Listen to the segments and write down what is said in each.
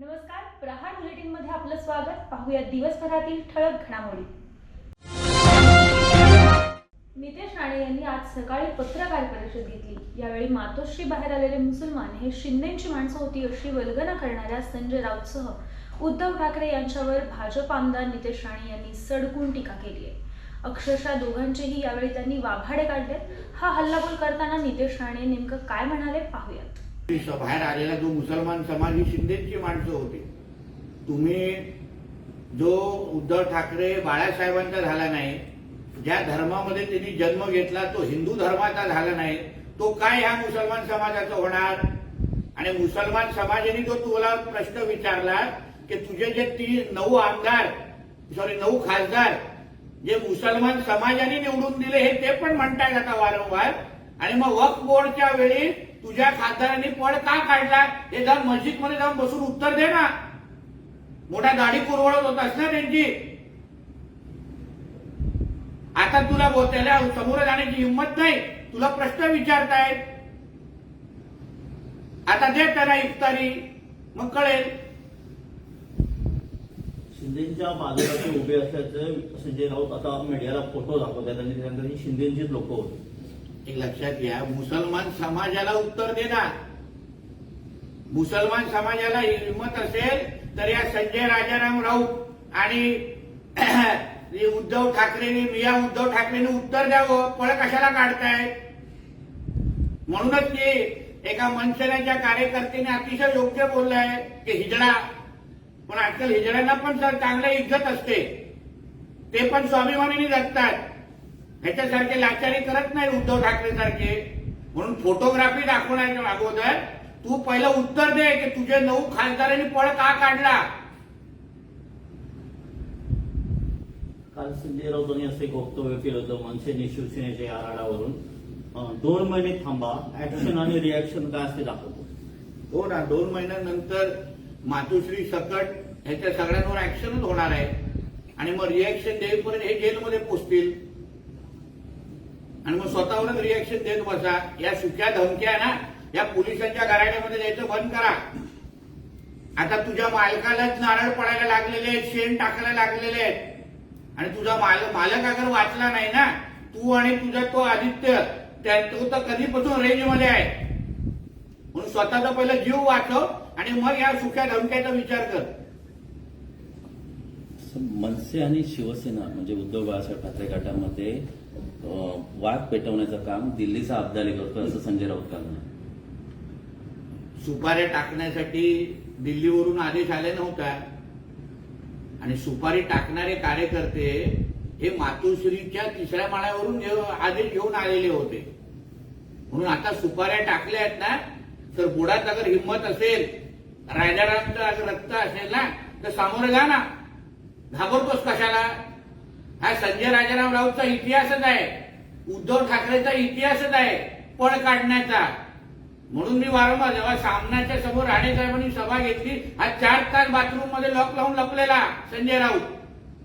नमस्कार प्रहार बुलेटिनमध्ये आपलं स्वागत. पाहूया दिवसभरातील ठळक घडामोडी. नितेश राणे यांनी आज सकाळी पत्रकार परिषद घेतली. यावेळी मातोश्री बाहेर आलेले मुसलमान हे शिंदेची माणसं होती अशी वल्गना करणाऱ्या संजय राऊतसह उद्धव ठाकरे यांच्यावर भाजप आमदार नितेश राणे यांनी सडकून टीका केली आहे. अक्षरशः दोघांचेही यावेळी त्यांनी वाभाडे काढले हा हल्लाबोल करताना नितेश राणे नेमकं काय म्हणाले पाहूयात. बाहेर आलेला जो मुसलमान समाज ही शिंदेची माणसं होती तुम्ही जो उद्धव ठाकरे बाळासाहेबांचा झाला नाही ज्या धर्मामध्ये त्यांनी जन्म घेतला तो हिंदू धर्माचा झाला नाही तो काय ह्या मुसलमान समाजाचा होणार? आणि मुसलमान समाजाने जो तुला प्रश्न विचारला की तुझे जे ती नऊ आमदार सॉरी नऊ खासदार जे मुसलमान समाजाने निवडून दिले हे ते पण म्हणतायत आता वारंवार. आणि मग वक्फ बोर्डच्या वेळी तुझ्या खासदारांनी पळ का काढला हे जाऊन मस्जिदमध्ये जाऊन बसून उत्तर दे ना. मोठा दाढी पुरवळत होतास ना त्यांची. आता तुला त्याला समोर जाण्याची हिंमत नाही. तुला प्रश्न विचारतायत. आता दे त्यांना इफ्तारी. मग कळेल. शिंदेच्या बाजूला उभे असल्याचं संजय राऊत आता मीडियाला फोटो दाखवतात आणि त्यानंतर शिंदेचीच लोक होती. एक लक्षात घ्या मुसलमान समाजाला उत्तर देणार. मुसलमान समाजाला हिंमत असेल तर या संजय राजाराम राऊत आणि उद्धव ठाकरेंनी मिया उद्धव ठाकरेंनी उत्तर द्यावं. पळ कशाला काढताय? म्हणूनच की एका मनसेनाच्या कार्यकर्त्याने अतिशय योग्य बोललंय की हिजडा. पण आजकाल हिजड्यांना पण सर चांगलं इज्जत असते. ते पण स्वाभिमानीने जगतात. ह्याच्यासारखे लाचारी करत नाही उद्धव ठाकरे सारखे म्हणून फोटोग्राफी दाखवण्याच्या अगोदर तू पहिलं उत्तर दे की तुझे नऊ खासदारांनी पळ का काढला? काल संजय राऊतांनी असे एक वक्तव्य केलं होतं मनसेने शिवसेनेच्या आराडावरून दोन महिने थांबा ऍक्शन आणि रिॲक्शन काय असते दाखवतो. हो ना दोन महिन्यानंतर मातोश्री सकट ह्याच्या सगळ्यांवर ऍक्शनच होणार आहे. आणि मग रिॲक्शन देईपर्यंत हे जेलमध्ये पोचतील. आणि मग स्वतःवरच रिएक्शन देत बसा. या सुक्या धमक्या ना या पोलिसांच्या घराण्यामध्ये द्यायचं बंद करा. आता तुझ्या मालकालाच नारळ पडायला लागलेले आहेत शेण टाकायला लागलेले आहेत. आणि तुझा माल मालक अगर वाचला नाही ना तू आणि तुझा तो आदित्य त्यांचं तो तर कधीपासून रेंजमध्ये आहे. म्हणून स्वतःचा पहिला जीव वाचव आणि मग या सुख्या धमक्याचा विचार कर. मनसे आणि शिवसेना म्हणजे उद्धव बाळासाहेब ठाकरे गटामध्ये वाद पेटवण्याचं काम दिल्लीचा अब्दाली करतो असं संजय राऊत काल सुपारे सुपाऱ्या टाकण्यासाठी दिल्लीवरून आदेश आले नव्हता. आणि सुपारी टाकणारे कार्यकर्ते हे मातोश्रीच्या तिसऱ्या माळ्यावरून आदेश घेऊन आलेले होते. म्हणून आता सुपाऱ्या टाकल्या आहेत ना तर बुडात अगर हिंमत असेल रायदारांचं अगर रक्त असेल ना तर सामोरं जा ना. घाबरतोस कशाला? हा संजय राजाराम राऊतचा इतिहासच आहे. उद्धव ठाकरेचा इतिहासच आहे. पळ काढण्याचा. म्हणून मी वारंवार जेव्हा सामन्याच्या समोर राणे साहेबांनी सभा घेतली हा चार तास बाथरूममध्ये लॉक लावून लपलेला संजय राऊत.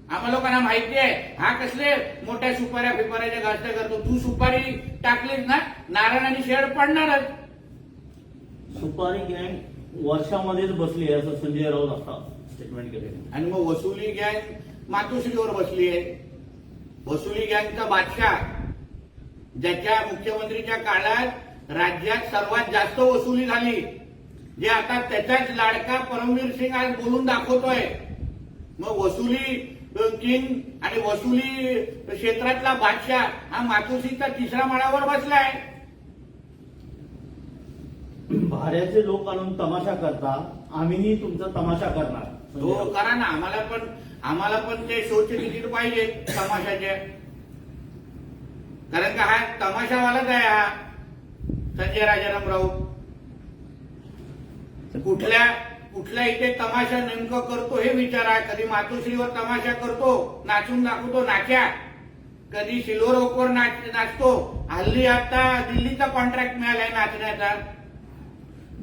आम्हा लोकांना माहिती आहे हा कसले मोठ्या सुपाऱ्या फिपाऱ्याच्या घासल्या करतो. तू सुपारी टाकलीस ना नारायण आणि शेड पडणारच. सुपारी गँग वर्षामध्येच बसली आहे असं संजय राऊत आता स्टेटमेंट केले आणि मग वसुली गँग मातोश्रीवर बसली आहे. वसुली गँगचा बादशाह ज्याच्या मुख्यमंत्रीच्या काळात राज्यात सर्वात जास्त वसुली झाली जे आता त्याचाच लाडका परमवीर सिंग आज बोलून दाखवतोय. मग वसुली किंग आणि वसुली क्षेत्रातला बादशाह हा मातोश्रीचा तिसऱ्या माळावर बसलाय. भाड्याचे लोक आणून तमाशा करता आम्हीही तुमचा तमाशा करणार. हो. करा ना. आम्हाला पण आम्हाला पण ते शोचे तिकीट पाहिजे तमाशाचे. कारण का हा तमाशावालाच आहे हा संजय राजाराम राऊत. कुठल्या कुठल्या इथे तमाशा नेमकं करतो हे विचारा. कधी मातोश्रीवर तमाशा करतो नाचून दाखवतो नाच्या. कधी सिल्वर ओकवर नाच नाचतो. हल्ली आता दिल्लीचा कॉन्ट्रॅक्ट मिळालाय नाचण्याचा.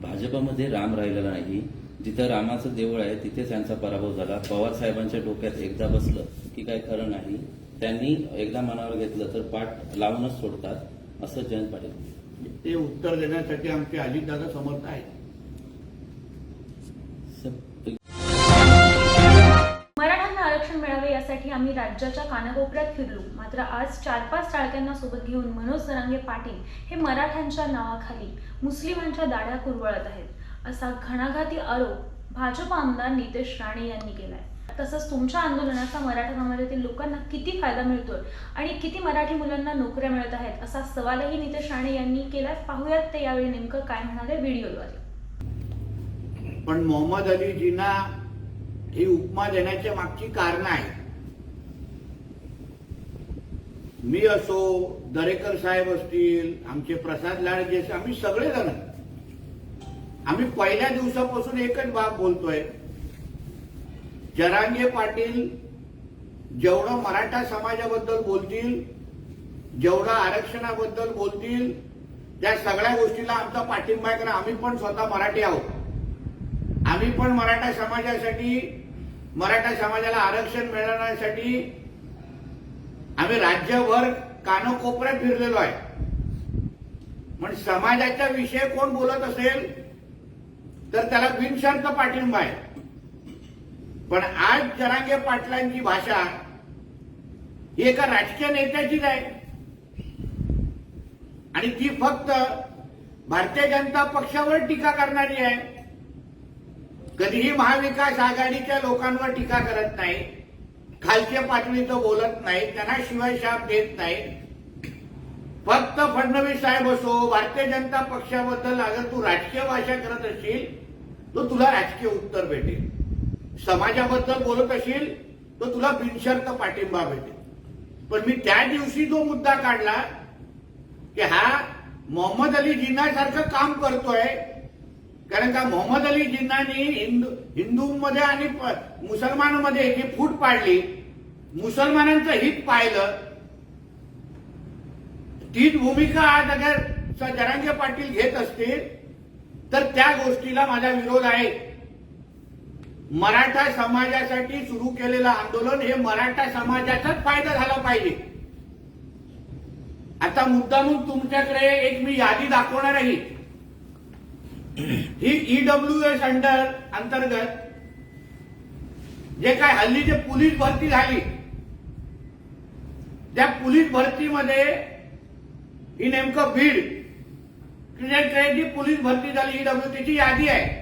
भाजपमध्ये राम राहिलेला नाही. जिथं रामाचं देऊळ आहे तिथेच यांचा पराभव झाला. पवार साहेबांच्या डोक्यात एकदा बसलं की काही खरं नाही त्यांनी एकदा मनावर घेतलं तर पाठ लावूनच सोडतात असं जयंत पाटील ते उत्तर देण्यासाठी आमचे अजितदादा समर्थ आहेत. मराठ्यांना आरक्षण मिळावे यासाठी आम्ही राज्याच्या कानाकोपऱ्यात फिरलो. मात्र आज चार पाच चाळक्यांना सोबत घेऊन मनोज जरांगे पाटील हे मराठ्यांच्या नावाखाली मुस्लिमांच्या दाड्या कुरवळत आहेत. असा घणाघाती आरोप भाजप आमदार नितेश राणे यांनी केलाय. तसंच तुमच्या आंदोलनाचा मराठा समाजातील लोकांना किती फायदा मिळतोय आणि किती मराठी मुलांना नोकऱ्या मिळत आहेत असा सवालही नितेश राणे यांनी केलाय. पाहूयात ते यावेळी नेमकं काय म्हणाले व्हिडिओद्वारे. पण मोहम्मद अली जिना ही उपमा देण्याच्या मागची कारण आहे मी असो दरेकर साहेब असतील आमचे प्रसाद लाड जे आम्ही सगळेजण आम्ही पहिल्या दिवसापासून एकच बाब बोलतोय. जरांगे पाटील जेवढं मराठा समाजाबद्दल बोलतील जेवढं आरक्षणाबद्दल बोलतील त्या सगळ्या गोष्टीला आमचा पाठिंबा आहे कारण आम्ही पण स्वतः मराठी आहोत. आम्ही पण मराठा समाजासाठी मराठा समाजाला आरक्षण मिळवण्यासाठी आम्ही राज्यभर कानोकोपऱ्यात फिरलेलो आहे. पण समाजाचा विषय कोण बोलत असेल? तर त्याला बिनशर्त पाठिंबा आहे. पण आज जरांगे पाटलांची भाषा ही एका राजकीय नेत्याचीच आहे. आणि ती फक्त भारतीय जनता पक्षावर टीका करणारी आहे. कधीही महाविकास आघाडीच्या लोकांवर टीका करत नाही. खालच्या पातळीचं बोलत नाही. त्यांना शिवाय शाप देत नाही. फक्त फडणवीस साहेब असो भारतीय जनता पक्षाबद्दल अगर तू राजकीय भाषा करत असशील तर तुला राजकीय उत्तर भेटेल. समाजाबद्दल बोलत असेल तर तुला बिनशर्त पाठिंबा भेटेल. पण मी त्या दिवशी जो मुद्दा काढला की हा मोहम्मद अली जिन्नासारखं काम करतोय कारण का मोहम्मद अली जिन्नानी हिंदू हिंदूंमध्ये आणि मुसलमानमध्ये जी फूट पाडली. मुसलमानांचं हित पाहिलं. तीच भूमिका आज अगर जरांगे पाटील घेत असतील तर त्या गोष्टीला माझा विरोध आहे. मराठा समाजासाठी सुरू केलेलं आंदोलन हे मराठा समाजाचाच फायदा झाला पाहिजे. आता मुद्दामून तुमच्याकडे एक मी यादी दाखवणार आहे. ही ईडब्ल्यू एस अंडर अंतर्गत जे काय हल्ली जे पोलीस भरती झाली त्या पोलीस भरतीमध्ये ही नेमकं बीड जी पोलीस भरती झाली ईडब्ल्यू त्याची यादी आहे.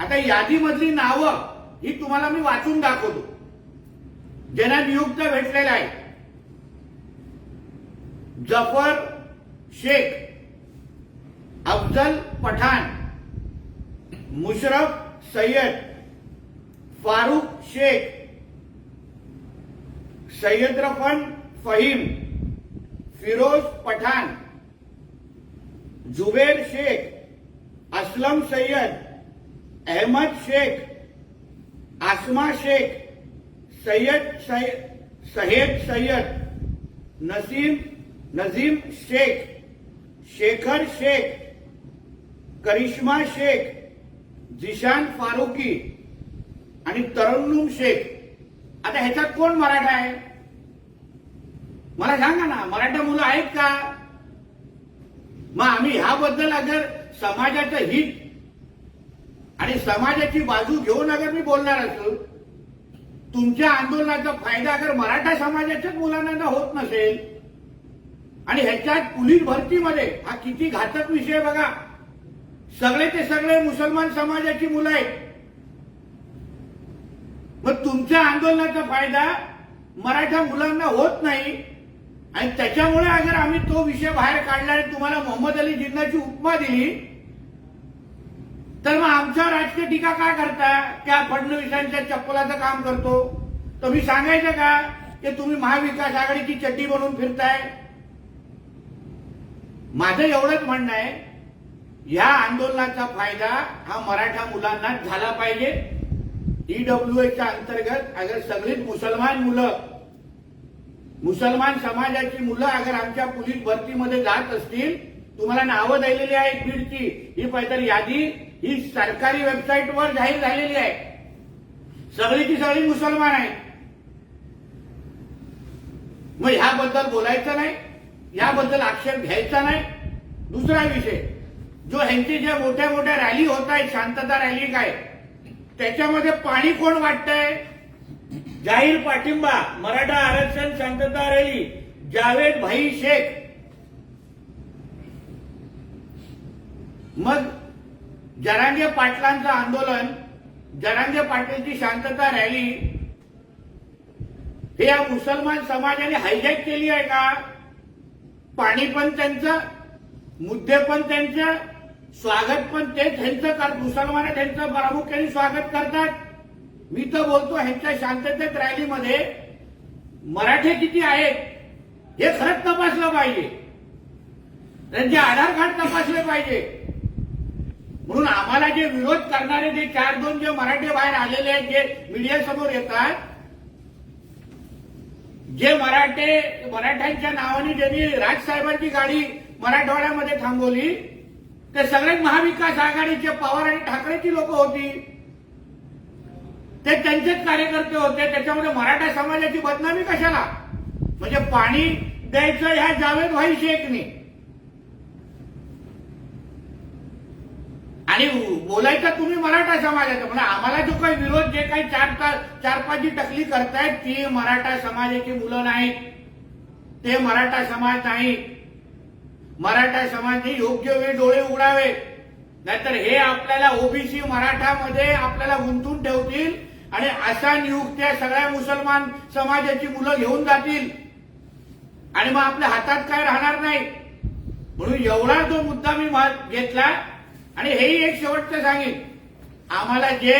आता यादीमधली नावं ही तुम्हाला मी वाचून दाखवतो. ज्यांना नियुक्त भेटलेला आहे. जफर शेख अफजल पठाण मुशरफ सय्यद फारूक शेख सय्यद रफन फहीम फिरोज पठाण. जुबेर शेख असलम सय्यद अहमद शेख आसमा शेख सय्यद सय- सहेद सय्यद नसीम नजीम शेख शेखर शेख करिश्मा शेख जिशान फारुकी आणि तरन्नुम शेख. आता ह्याच्यात कोण मराठा आहे? मला सांगा ना मराठा मुलं आहेत का? मग आम्ही ह्याबद्दल अगर समाजाचं हित आणि समाजाची बाजू घेऊन अगर मी बोलणार असो तुमच्या आंदोलनाचा फायदा अगर मराठा समाजाच्याच मुलांना होत नसेल आणि ह्याच्यात पोलीस भरतीमध्ये हा किती घातक विषय बघा. सगळे ते सगळे मुसलमान समाजाची मुलं आहेत. मग तुमच्या आंदोलनाचा फायदा मराठा मुलांना होत नाही आणि त्याच्यामुळे अगर आम्ही तो विषय बाहेर काढला आणि तुम्हाला मोहम्मद अली जिन्नाची उपमा दिली तर मग आमच्यावर राजकीय टीका काय करता? त्या फडणवीसांच्या चप्पलाचं काम करतो. तर मी सांगायचं का? की तुम्ही महाविकास आघाडीची चड्डी बनवून फिरताय. माझं एवढंच म्हणणं आहे. या आंदोलनाचा फायदा हा मराठा मुलांना झाला पाहिजे. ईडब्ल्यू एच्या अंतर्गत अगर सगळीच मुसलमान मुलं मुसलमान समाजाची मुलं अगर आमच्या पोलीस भरतीमध्ये जात असतील तुम्हाला नावं दिलेली आहेत बीडची. ही पैदल यादी ही सरकारी वेबसाईटवर जाहीर झालेली आहे. सगळीची सगळी मुसलमान आहे मग ह्याबद्दल बोलायचं नाही याबद्दल आक्षेप घ्यायचा नाही. दुसरा विषय जो ह्यांचे ज्या मोठ्या मोठ्या रॅली होत आहेत शांतता रॅली काय त्याच्यामध्ये पाणी कोण वाटतंय? जाहीर पाठिंबा मराठा आरक्षण शांतता रॅली जावेद भाई शेख. मग जरांगे पाटलांचं आंदोलन जरांगे पाटीलची शांतता रॅली हे या मुसलमान समाजाने हायजॅक केली आहे का? पाणी पण त्यांचं मुद्दे पण त्यांचं स्वागत पण ते त्यांचं मुसलमान त्यांचं प्रामुख्याने स्वागत करतात. मी तर बोलतो ह्यांच्या शांततेत रॅलीमध्ये मराठे किती आहेत हे खरंच तपासलं पाहिजे. त्यांचे आधार कार्ड तपासले पाहिजे. म्हणून आम्हाला जे विरोध करणारे जे चार दोन जे मराठे बाहेर आलेले आहेत जे मीडियासमोर येतात जे मराठे मराठ्यांच्या नावाने ज्यांनी राजसाहेबांची गाडी मराठवाड्यामध्ये थांबवली ते सगळे महाविकास आघाडीचे पवार आणि ठाकरेची लोक होती. ते त्यांचेच कार्यकर्ते होते. त्याच्यामध्ये मराठा समाजाची बदनामी कशाला? म्हणजे पाणी द्यायचं ह्या जावेद भाई शेखने. आणि बोलायचं तुम्ही मराठा समाजाचं. म्हणजे आम्हाला जो काही विरोध जे काही चार तास चार पाच जी टकली करतायत ती मराठा समाजाची मुलं नाहीत. ते मराठा समाज नाही मराठा समाजने योग्य वेळी डोळे उघडावे नाहीतर हे आपल्याला ओबीसी मराठामध्ये आपल्याला गुंतून ठेवतील. आणि अशा नियुक्त्या सगळ्या मुसलमान समाजाची मुलं घेऊन जातील. आणि मग आपल्या हातात काय राहणार नाही. म्हणून एवढा जो मुद्दा मी घेतला आणि हेही एक शेवटचं सांगेन. आम्हाला जे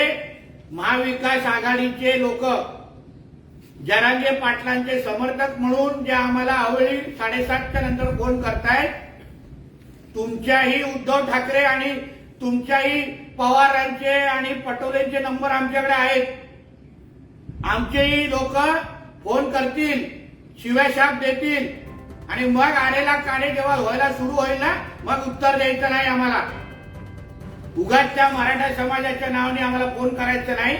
महाविकास आघाडीचे लोक जरांगे पाटलांचे समर्थक म्हणून जे आम्हाला अवेळी साडेसातच्या नंतर फोन करतायत तुमच्याही उद्धव ठाकरे आणि तुमच्याही पवारांचे आणि पटोलेंचे नंबर आमच्याकडे आहेत. आमचेही लोक फोन करतील शिव्याशाप देतील आणि मग आलेला काणे जेव्हा व्हायला सुरू होईल ना मग उत्तर द्यायचं नाही आम्हाला. उगाच त्या मराठा समाजाच्या नावाने आम्हाला फोन करायचं नाही.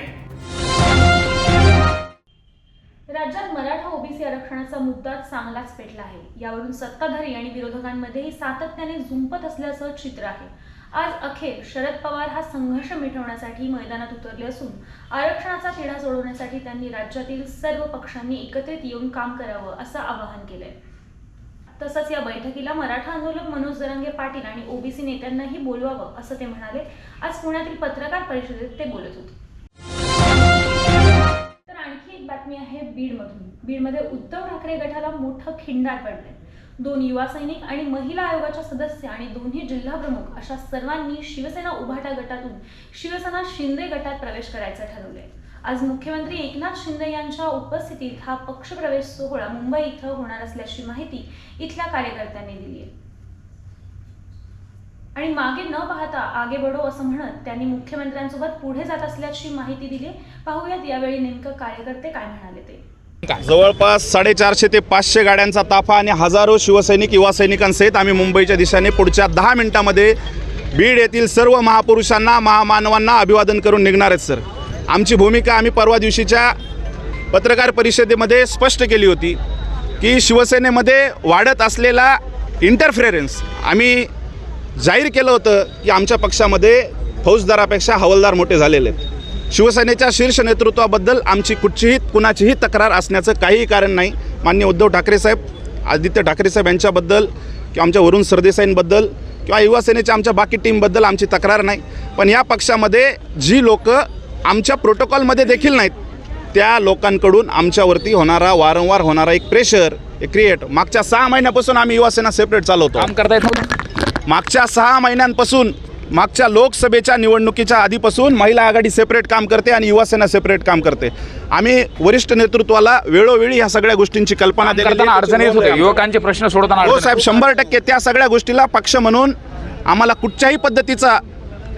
राज्यात मराठा ओबीसी आरक्षणाचा मुद्दा चांगलाच पेटला आहे. यावरून सत्ताधारी आणि विरोधकांमध्येही सातत्याने झुंपत असल्याचं चित्र आहे. आज अखेर शरद पवार हा संघर्ष मिटवण्यासाठी मैदानात उतरले असून आरक्षणाचा तिढा सोडवण्यासाठी त्यांनी राज्यातील सर्व पक्षांनी एकत्रित येऊन काम करावं असं आवाहन केलंय. तसंच या बैठकीला मराठा आंदोलक मनोज जरांगे पाटील आणि ओबीसी नेत्यांनाही बोलवावं असं ते म्हणाले. आज पुण्यातील पत्रकार परिषदेत ते बोलत होते. तर आणखी एक बातमी आहे बीडमधून. बीडमध्ये उद्धव ठाकरे गटाला मोठं खिंडार पडलंय. दोन युवा सैनिक आणि महिला आयोगाच्या सदस्य आणि दोन्ही जिल्हा प्रमुख अशा सर्वांनी शिवसेना उभाटा गटातून शिवसेना शिंदे गटात प्रवेश करायचं ठरवलंय. आज मुख्यमंत्री एकनाथ शिंदे यांच्या उपस्थितीत हा पक्षप्रवेश सोहळा मुंबई इथं होणार असल्याची माहिती इथल्या कार्यकर्त्यांनी दिली आहे. आणि मागे न पाहता आगे बडो असं म्हणत त्यांनी मुख्यमंत्र्यांसोबत पुढे जात असल्याची माहिती दिली पाहूयात यावेळी नेमकं कार्यकर्ते काय म्हणाले ते. जवळपास साडेचारशे ते पाचशे गाड्यांचा ताफा आणि हजारो शिवसैनिक युवा सैनिकांसहित आम्ही मुंबईच्या दिशेने पुढच्या दहा मिनिटामध्ये बीड येथील सर्व महापुरुषांना महामानवांना अभिवादन करून निघणार आहेत सर. आमची भूमिका आम्ही परवा दिवशीच्या पत्रकार परिषदेमध्ये स्पष्ट केली होती की शिवसेनेमध्ये वाढत असलेला इंटरफेरन्स आम्ही जाहीर केलं होतं की आमच्या पक्षामध्ये फौजदारापेक्षा हवालदार मोठे झालेले आहेत. शिवसेनेच्या शीर्ष नेतृत्वाबद्दल आमची कुठचीही कुणाचीही तक्रार असण्याचं काहीही कारण नाही. मान्य उद्धव ठाकरे साहेब आदित्य ठाकरे साहेब यांच्याबद्दल किंवा आमच्या वरुण सरदेसाईंबद्दल किंवा युवा सेनेच्या आमच्या बाकी टीमबद्दल आमची तक्रार नाही. पण या पक्षामध्ये जी लोक आमच्या प्रोटोकॉलमध्ये देखील नाहीत त्या लोकांकडून आमच्यावरती होणारा वारंवार होणारा एक प्रेशर एक क्रिएट मागच्या सहा महिन्यापासून आम्ही युवा सेना सेपरेट चालवतो. काम करता येत मागच्या सहा महिन्यांपासून मागच्या लोकसभेच्या निवडणुकीच्या आधीपासून महिला आघाडी सेपरेट काम करते आणि युवा सेना सेपरेट काम करते. आम्ही वरिष्ठ नेतृत्वाला वेळोवेळी ह्या सगळ्या गोष्टींची कल्पना आहे. अडचणी येत होत्या युवकांचे प्रश्न सोडवताना हो साहेब शंभर टक्के त्या सगळ्या गोष्टीला पक्ष म्हणून आम्हाला कुठच्याही पद्धतीचा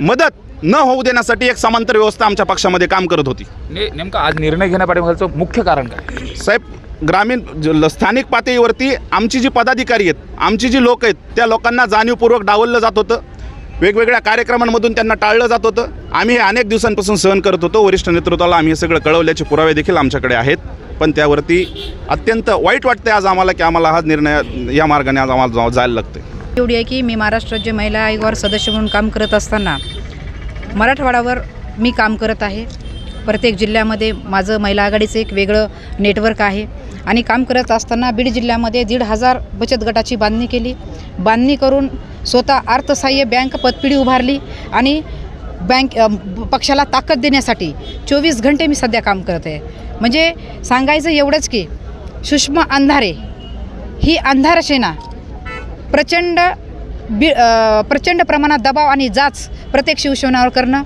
मदत न होऊ देण्यासाठी एक समांतर व्यवस्था आमच्या पक्षामध्ये काम करत होती. ने- नेमकं आज निर्णय घेण्यापाठीमागचं मुख्य कारण काय? साहेब ग्रामीण स्थानिक पातळीवरती आमची जी पदाधिकारी आहेत आमची जी लोक आहेत त्या लोकांना जाणीवपूर्वक डावललं जात होतं. वेगवेगळ्या कार्यक्रमांमधून त्यांना टाळलं जात होतं. आम्ही हे अनेक दिवसांपासून सहन करत होतो. वरिष्ठ नेतृत्वाला आम्ही हे सगळं कळवल्याचे पुरावे देखील आमच्याकडे आहेत. पण त्यावरती अत्यंत वाईट वाटते आज आम्हाला की आम्हाला हा निर्णय या मार्गाने आज आम्हाला जायला लागतं एवढी आहे की मी महाराष्ट्र राज्य महिला आयोगावर सदस्य म्हणून काम करत असताना मराठवाड्यावर मी काम करत आहे. प्रत्येक जिल्ह्यामध्ये माझं महिला आघाडीचं एक वेगळं नेटवर्क आहे. आणि काम करत असताना बीड जिल्ह्यामध्ये दीड हजार बचत गटाची बांधणी केली. बांधणी करून स्वतः अर्थसहाय्य बँक पतपिढी उभारली आणि बँक पक्षाला ताकद देण्यासाठी चोवीस घंटे मी सध्या काम करत आहे. म्हणजे सांगायचं एवढंच की सुषमा अंधारे ही अंधार सेना प्रचंड बि प्रचंड प्रमाणात दबाव आणि जाच प्रत्येक शिवसेनावर करणं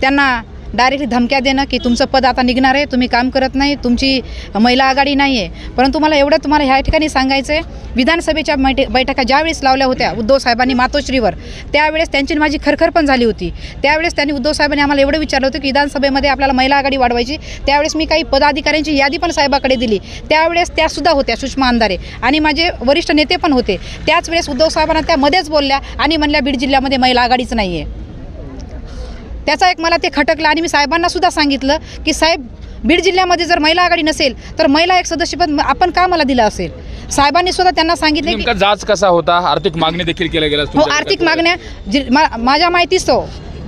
त्यांना डायरेक्टली धमक्या देणं की तुमचं पद आता निघणार आहे तुम्ही काम करत नाही तुमची महिला आघाडी नाही आहे. परंतु मला एवढं तुम्हाला ह्या ठिकाणी सांगायचं आहे विधानसभेच्या मैटे बैठका ज्यावेळेस लावल्या होत्या उद्धव साहेबांनी मातोश्रीवर त्यावेळेस त्यांची माझी खरखर पण झाली होती. त्यावेळेस त्यांनी उद्धव साहेबांनी आम्हाला एवढं विचारलं होतं की विधानसभेमध्ये आपल्याला महिला आघाडी वाढवायची त्यावेळेस मी काही पदाधिकाऱ्यांची यादी पण साहेबाकडे दिली. त्यावेळेस त्यासुद्धा होत्या सुषमा अंधारे आणि माझे वरिष्ठ नेते पण होते. त्याच वेळेस उद्धव साहेबांना त्यामध्येच बोलल्या आणि म्हणल्या बीड जिल्ह्यामध्ये महिला आघाडीच नाही आहे त्याचा एक मला ते खटकलं आणि मी साहेबांना सुद्धा सांगितलं की साहेब बीड जिल्ह्यामध्ये जर महिला आघाडी नसेल तर महिला एक सदस्यपद आपण का मला दिलं असेल? साहेबांनी सुद्धा त्यांना सांगितले की जाच कसा होता? आर्थिक मागणी देखील केल्या गेल्या हो आर्थिक मागण्या जि मा माझ्या माहितीच तो.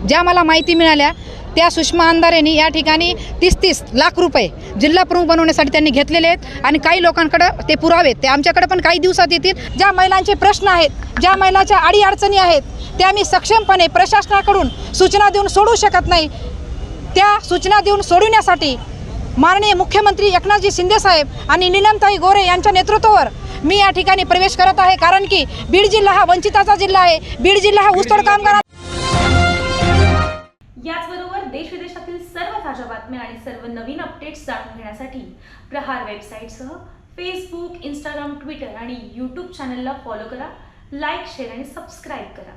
ज्या मला माहिती मिळाल्या त्या सुषमा अंधारेंनी या ठिकाणी तीस तीस लाख रुपये जिल्हा प्रमुख बनवण्यासाठी त्यांनी घेतलेले आहेत आणि काही लोकांकडं ते पुरावे आहेत. ते आमच्याकडे पण काही दिवसात येतील. ज्या महिलांचे प्रश्न आहेत ज्या महिलांच्या अडीअडचणी आहेत त्या आम्ही सक्षमपणे प्रशासनाकडून सूचना देऊन सोडू शकत नाही. त्या सूचना देऊन सोडविण्यासाठी माननीय मुख्यमंत्री एकनाथजी शिंदेसाहेब आणि नीलमताई गोरे यांच्या नेतृत्वावर मी या ठिकाणी प्रवेश करत आहे. कारण की बीड जिल्हा हा वंचिताचा जिल्हा आहे. बीड जिल्हा हा ऊसतोड कामगार याचबरोबर देश विदेशातील सर्व ताज्या बातम्या आणि सर्व नवीन अपडेट्स जाणून घेण्यासाठी प्रहार वेबसाईटसह फेसबुक इंस्टाग्राम ट्विटर आणि यूट्यूब चॅनलला फॉलो करा. लाईक शेअर आणि सबस्क्राईब करा.